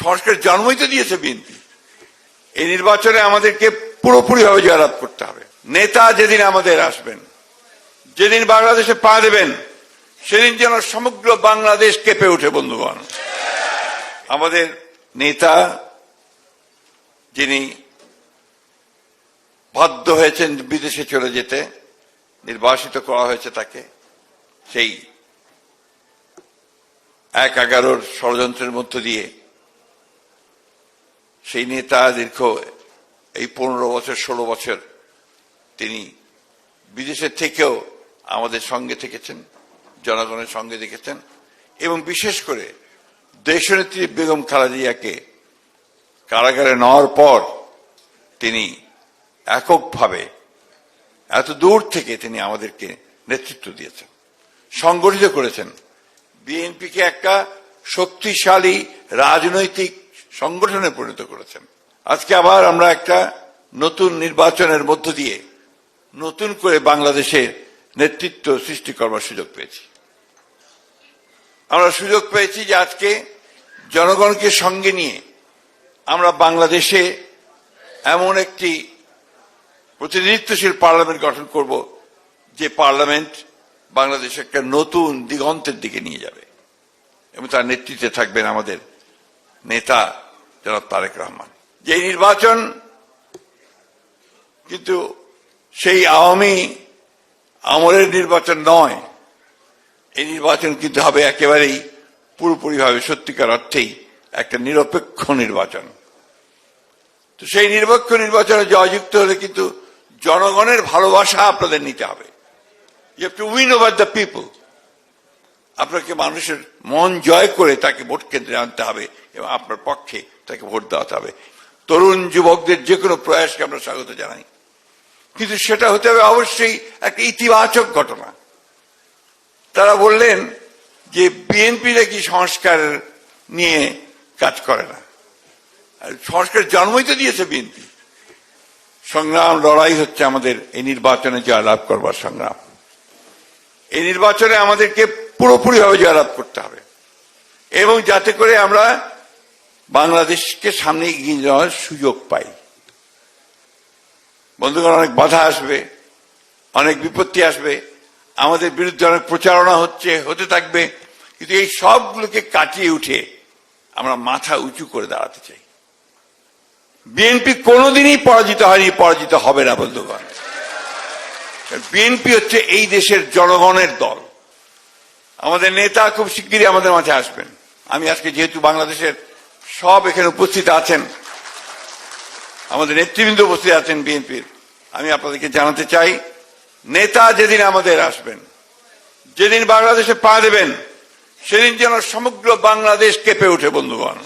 সংস্কার জন্মই তো দিয়েছে বিএনপি। এই নির্বাচনে আমাদেরকে পুরোপুরিভাবে জয়লাভ করতে হবে। নেতা যেদিন আমাদের আসবেন, যেদিন বাংলাদেশে পা দেবেন, সেদিন যেন সমগ্র বাংলাদেশ কেঁপে ওঠে, বন্ধুগণ। আমাদের নেতা যিনি বাধ্য হয়েছেন বিদেশে চলে যেতে, নির্বাসিত করা হয়েছে তাকে, সেই এক এগারোর ষড়যন্ত্রের মধ্য দিয়ে সেই নেতা দীর্ঘ এই পনেরো বছর, ষোলো বছর তিনি বিদেশের থেকেও আমাদের সঙ্গে থেকেছেন, জনগণের সঙ্গে দেখেছেন এবং বিশেষ করে দেশনেত্রী বেগম খালেদিয়াকে কারাগারে নেওয়ার পর তিনি এককভাবে এত দূর থেকে তিনি আমাদেরকে নেতৃত্ব দিয়েছেন, সংগঠিত করেছেন। বিএনপিকে একটা শক্তিশালী রাজনৈতিক সংগঠনে পরিণত করেছেন। আজকে আবার আমরা একটা নতুন নির্বাচনের মধ্য দিয়ে নতুন করে বাংলাদেশের নেতৃত্ব সৃষ্টি করবার সুযোগ পেয়েছি। আমরা সুযোগ পেয়েছি যে আজকে জনগণকে সঙ্গে নিয়ে আমরা বাংলাদেশে এমন একটি প্রতিনিধিত্বশীল পার্লামেন্ট গঠন করব যে পার্লামেন্ট বাংলাদেশ একটা নতুন দিগন্তের দিকে নিয়ে যাবে এবং তার নেতৃত্বে থাকবেন আমাদের নেতা জনাব তারেক রহমান। যে নির্বাচন, কিন্তু সেই আওয়ামী আমলের নির্বাচন নয়। এই নির্বাচন কিন্তু হবে একেবারেই পুরোপুরিভাবে সত্যিকার অর্থেই একটা নিরপেক্ষ নির্বাচন। তো সেই নিরপেক্ষ নির্বাচনে জয়যুক্ত হলে কিন্তু জনগণের ভালোবাসা আপনাদের নিতে হবে। You have to win over the people আপনাকে মানুষের মন জয় করে তাকে ভোট কেন্দ্রে আনতে হবে এবং আপনার পক্ষে তাকে ভোট দেওয়াতে হবে। তরুণ যুবকদের যে কোনো প্রয়াসকে আমরা স্বাগত জানাই। কিন্তু সেটা হতে হবে অবশ্যই একটা ইতিবাচক ঘটনা। তারা বললেন যে বিএনপি নাকি সংস্কার নিয়ে কাজ করে না। সংস্কার জন্মই তো দিয়েছে বিএনপি। সংগ্রাম, লড়াই হচ্ছে আমাদের এই নির্বাচনে জয়লাভ করবার সংগ্রাম। এই নির্বাচনে আমাদেরকে পুরোপুরিভাবে জয়লাভ করতে হবে। এবং যাতে করে আমরা বাংলাদেশকে সামনে এগিয়ে যাওয়ার সুযোগ পাই। বন্ধুগণ, অনেক বাধা আসবে, অনেক বিপত্তি আসবে। আমাদের বিরুদ্ধে অনেক প্রচারণা হচ্ছে, হতে থাকবে। কিন্তু এই সবগুলোকে কাটিয়ে উঠে আমরা মাথা উঁচু করে দাঁড়াতে চাই। বিএনপি কোনোদিনই পরাজিত হয়নি, পরাজিত হবে না, বন্ধুগণ। বিএনপি হচ্ছে এই দেশের জনগণের দল। আমাদের নেতা খুব শিগগিরই আমাদের মাঝে আসবেন। আমি আজকে যেহেতু বাংলাদেশের সব এখানে উপস্থিত আছেন, আমাদের নেতৃবৃন্দ উপস্থিত আছেন বিএনপির, আমি আপনাদেরকে জানাতে চাই, নেতা যেদিন আমাদের আসবেন, যেদিন বাংলাদেশে পা দেবেন, সেদিন যেন সমগ্র বাংলাদেশ কেঁপে উঠে বন্ধুগণ।